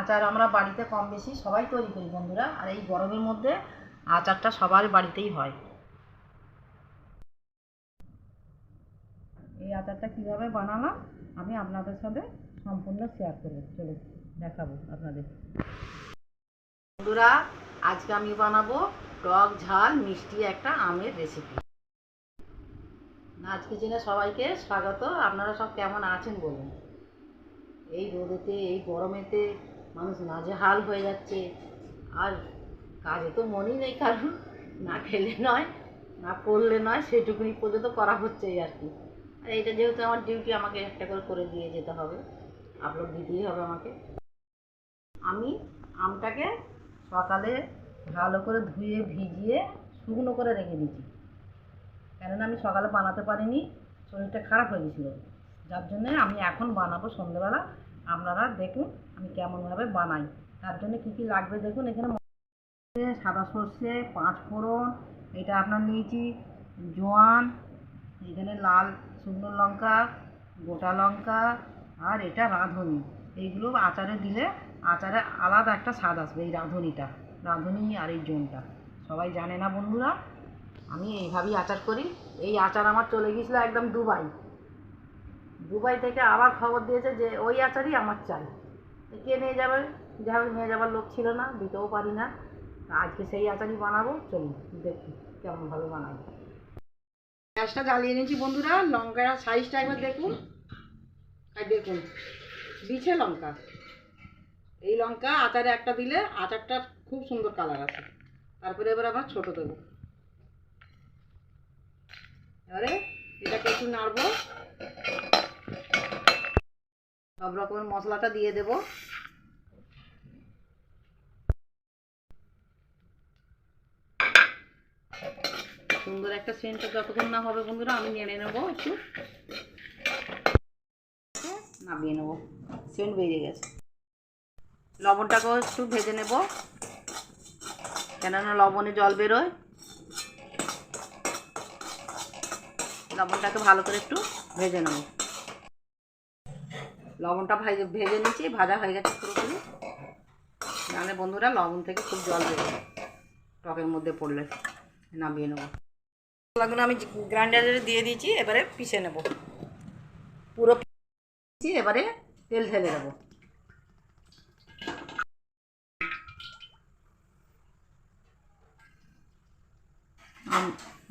আচার আমরা বাড়িতে কম বেশি সবাই তৈরি করি বন্ধুরা, আর এই গরমের মধ্যে আচারটা সবার বাড়িতেই হয়। এই আচারটা কীভাবে বানালাম আমি আপনাদের সাথে সম্পূর্ণ শেয়ার করব চলো দেখাবো আপনাদের। বন্ধুরা, আজকে আমি বানাবো টক ঝাল মিষ্টি একটা আমের রেসিপি আজকে জেনে সবাইকে স্বাগত, আপনারা সব কেমন আছেন বলুন? এই রোদেতে, এই গরমেতে মানুষ নাজেহাল হয়ে যাচ্ছে। আর কাজে তো মনই নেই, কারণ না খেলে নয়, না করলে নয়, সেটুকুনি পর্যন্ত করা হচ্ছে এই আর কি। আর এইটা যেহেতু আমার ডিউটি আমাকে একটা করে করে দিয়ে যেতে হবে। আপলোড দিতেই হবে আমাকে। আমি আমটাকে সকালে ভালো করে ধুয়ে, ভিজিয়ে, শুকনো করে রেখে দিয়েছি। কেননা আমি সকালে বানাতে পারিনি, শরীরটা খারাপ হয়ে গেছিল। যার জন্যে আমি এখন বানাবো সন্ধ্যেবেলা আপনারা দেখুন আমি কেমনভাবে বানাই। তার জন্য কী কী লাগবে দেখুন, এখানে সাদা সর্ষে, পাঁচ ফোড়ন, এটা আপনার নিয়েছি, জোয়ান, এখানে লাল শুকনো লঙ্কা, গোটা লঙ্কা, আর এটা রাঁধুনি। এইগুলো আচারে দিলে আচারে আলাদা একটা স্বাদ আসবে এই রাঁধুনিটা, রাঁধুনি আর এই জোনটা সবাই জানে না বন্ধুরা? আমি এইভাবেই আচার করি। এই আচার আমার চলে গিয়েছিল একদম দুবাই। দুবাই থেকে আবার খবর দিয়েছে যে ওই আচারই আমার চাই। কে নিয়ে যাবে? যাবে নিয়ে যাবার লোক ছিল না, দিতেও পারি না। আজকে সেই আচারই বানাবো, চলুন দেখি কেমনভাবে বানাবো গ্যাসটা জ্বালিয়ে নিয়েছি বন্ধুরা, লঙ্কার সাইজটা একবার দেখুন। আর দেখুন, বিছে লঙ্কা। এই লঙ্কা আচারে একটা দিলে আচারটা খুব সুন্দর কালার আছে তারপরে এবার আবার ছোটো দেবো। এবারে এটাকে একটু নাড়বো। সব রকমের মশলাটা দিয়ে দেব। সুন্দর একটা সেন্টটা যতক্ষণ না হবে বন্ধুরা, আমি নেড়ে নেব একটু। নামিয়ে নেব। সেন্ট বেরিয়ে গেছে। লবণটাকেও একটু ভেজে নেব। কেননা লবণে জল বেরোয়। লবণটাকে ভালো করে একটু ভেজে নেব। লবণটা ভেজে ভেজে নিয়েছি ভাজা হয়ে গেছে পুরোপুরি। নাহলে বন্ধুরা লবণ থেকে খুব জল বেরোয়। টকের মধ্যে পড়লে নামিয়ে নেব। মশলাগুলো আমি গ্রাইন্ডারে দিয়ে দিয়েছি এবারে পিষে নেব। পুরো পিষে এবারে তেল ঢেলে দেবো। আম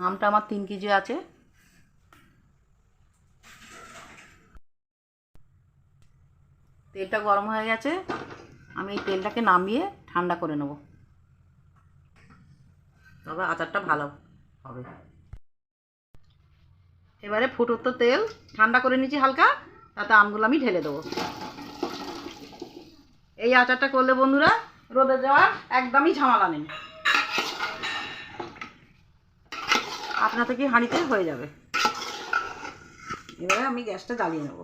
আমটা আমার তিন কেজি আছে। তেলটা গরম হয়ে গেছে, আমি এই তেলটাকে নামিয়ে ঠান্ডা করে নেব। তবে আচারটা ভালো হবে। এবারে ফুটোর তো তেল ঠান্ডা করে নিচ্ছি হালকা, তাতে আমগুলো আমি ঢেলে দেবো। এই আচারটা করলে বন্ধুরা, রোদে যাওয়ার একদমই ঝামেলা নেই। আপনা থেকে হাঁড়িতে হয়ে যাবে। এবারে আমি গ্যাসটা জ্বালিয়ে নেব।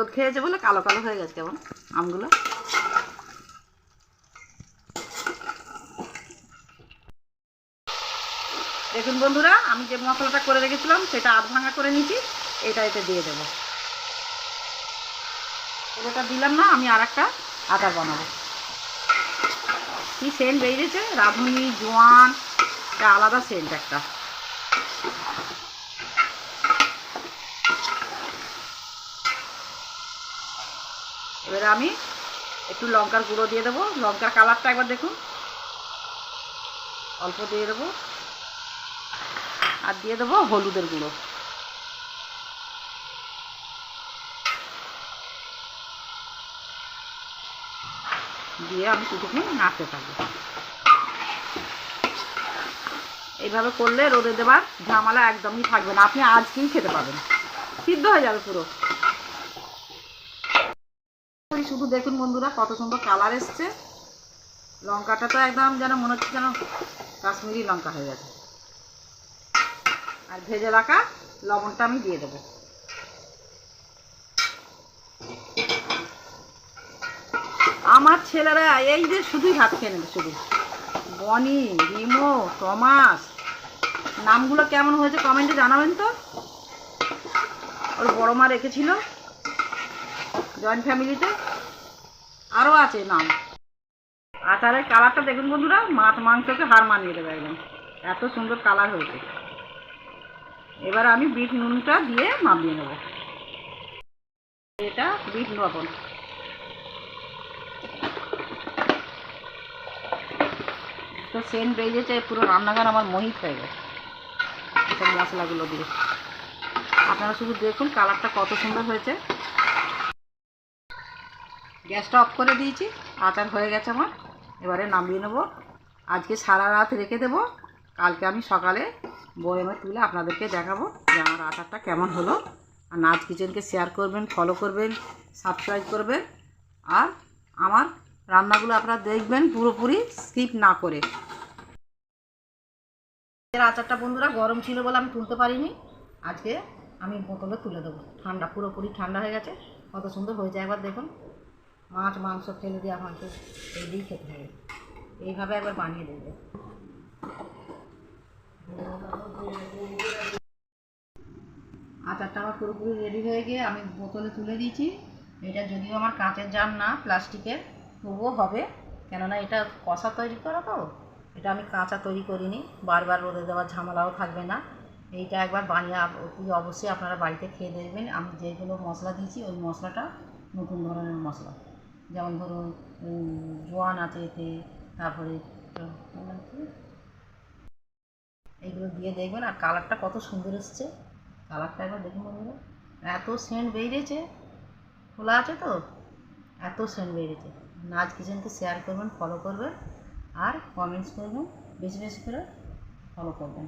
রোদ খেয়েছে বলে কালো কালো হয়ে গেছে কেমন? আমগুলো? দেখুন বন্ধুরা, আমি যে মশলাটা করে রেখেছিলাম, সেটা আধ ভাঙা করে নিয়েছি, এটা এতে দিয়ে দেবো। পুরোটা দিলাম না, আমি আর একটা আচার বানাবো। কি সেন্ট বেরিয়েছে? রাঁধুনি, জোয়ান, এটা আলাদা সেন্ট একটা। আমি একটু লঙ্কার গুঁড়ো দিয়ে দেবো। লঙ্কার কালারটা একবার দেখুন। অল্প দিয়ে দেবো। আর দিয়ে দেবো হলুদের গুঁড়ো। দিয়ে আমি কিছুক্ষণ নাড়তে থাকব। এইভাবে করলে রোদে দেবার ঝামেলা একদমই থাকবে না। আপনি আজকেই খেতে পাবেন। সিদ্ধ হয়ে যাবে পুরো। ওই শুধু দেখুন বন্ধুরা কত সুন্দর কালার এসছে। লঙ্কাটা তো একদম যেন মনে হচ্ছে যেন কাশ্মীরি লঙ্কা হয়ে গেছে। আর ভেজে রাখা লবণটা আমি দিয়ে দেবো। আমার ছেলেরা এই যে শুধুই ভাত খেয়ে নেবে শুধু। বনি, রিমো, টমাস, নামগুলো কেমন হয়েছে কমেন্টে জানাবেন তো। ওর বড় মা রেখেছিল। জয়েন্ট ফ্যামিলিতে আরও আছে নাম। আচারের কালারটা দেখুন বন্ধুরা, মাছ মাংসকে হার মানিয়ে দেবে একদম। এত সুন্দর কালার হয়েছে। এবার আমি বিট নুনটা দিয়ে মাপিয়ে নেব। এটা বিট লবণ। তো সেন্ট বেরিয়েছে পুরো রান্নাঘর আমার মোহিত হয়ে গেছে। মশলাগুলো দিয়ে। আপনারা শুধু দেখুন কালারটা কত সুন্দর হয়েছে। গ্যাসটা অফ করে দিয়েছি আচার হয়ে গেছে আমার। এবারে নামিয়ে নেব। আজকে সারা রাত রেখে দেবো। কালকে আমি সকালে বয়েমে তুলে আপনাদেরকে দেখাবো যে আমার আচারটা কেমন হলো। আর নাচ কিচেনকে শেয়ার করবেন ফলো করবেন সাবস্ক্রাইব করবেন। আর আমার রান্নাগুলো আপনারা দেখবেন পুরোপুরি স্কিপ না করে। আচারটা বন্ধুরা গরম ছিল বলে আমি তুলতে পারিনি। আজকে আমি বোতলে তুলে দেবো। ঠান্ডা পুরোপুরি ঠান্ডা হয়ে গেছে। কত সুন্দর হয়েছে একবার দেখুন। মাছ, মাংস ফেলে দেওয়া মাংস এই দিয়েই খেতে হবে। এইভাবে একবার বানিয়ে দেবে আচারটা আমার পুরোপুরি রেডি হয়ে গিয়ে আমি বোতলে তুলে দিয়েছি। এটা যদিও আমার কাঁচের জার না, প্লাস্টিকের, তবুও হবে। কেননা এটা কষা তৈরি করা তো, এটা আমি কাঁচা তৈরি করিনি। বারবার রোদে দেওয়ার ঝামেলাও থাকবে না। এইটা একবার বানিয়ে অবশ্যই আপনারা বাড়িতে খেয়ে দেখবেন। আমি যেগুলো মশলা দিয়েছি, ওই মশলাটা নতুন ধরনের মশলা। যেমন ধরুন জোয়ান আছে এতে, তারপরে কি? এইগুলো দিয়ে দেখবেন, আর কালারটা কত সুন্দর এসছে। কালারটা একবার দেখুন বন্ধুরা এত সেন্ট বেরিয়েছে, খোলা আছে তো? এত সেন্ট বেরিয়েছে। নাচ কিচেনকে শেয়ার করবেন ফলো করবেন, আর কমেন্টস করবেন, বেশি বেশি করে ফলো করবেন।